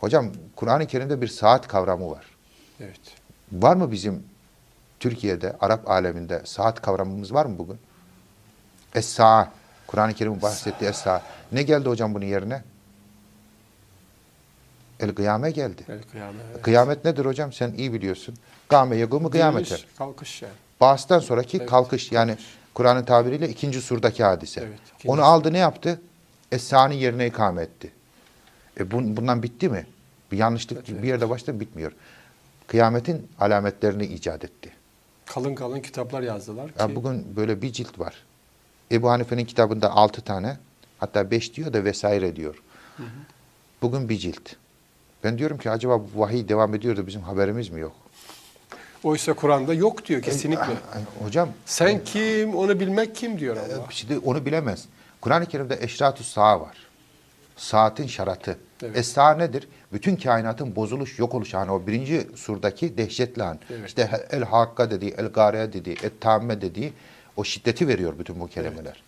Hocam Kur'an-ı Kerim'de bir saat kavramı var. Evet. Var mı bizim Türkiye'de, Arap aleminde saat kavramımız var mı bugün? Es-Sa'a. Kur'an-ı Kerim'in bahsettiği Es-Sa'a. Ne geldi hocam bunun yerine? El-Kıyame geldi. El kıyamet. Evet. Kıyamet nedir hocam? Sen iyi biliyorsun. Kâme yegûmü kıyamete. Diriliş, Kalkış yani. Bağıstan sonraki Evet, kalkış yani. Kur'an'ın tabiriyle ikinci surdaki hadise. Evet, ikinci Onu aldı ne yaptı? Es-Sa'nın yerine ikame etti. E bun, bundan bitti mi? Bir yanlışlık Evet, bir yerde başta bitmiyor. Kıyametin alametlerini icat etti. Kalın kalın kitaplar yazdılar ki. Ya bugün böyle bir cilt var. Ebu Hanife'nin kitabında altı tane hatta beş diyor da vesaire diyor. Bugün bir cilt. Ben diyorum ki acaba vahiy devam ediyordu bizim haberimiz mi yok? Oysa Kur'an'da yok diyor kesinlikle. Ay, Hocam Sen kim, onu bilmek kim diyor e, Allah. şimdi onu bilemez. Kur'an-ı Kerim'de eşrat-ı var. Saatin şaratı. Evet. Es-Sa'a nedir? Bütün kainatın bozuluş, yok oluş anı. O birinci surdaki dehşetli an. Evet. İşte el hakka dediği, el gariye dediği, et tamme dediği o şiddeti veriyor bütün bu kelimeler.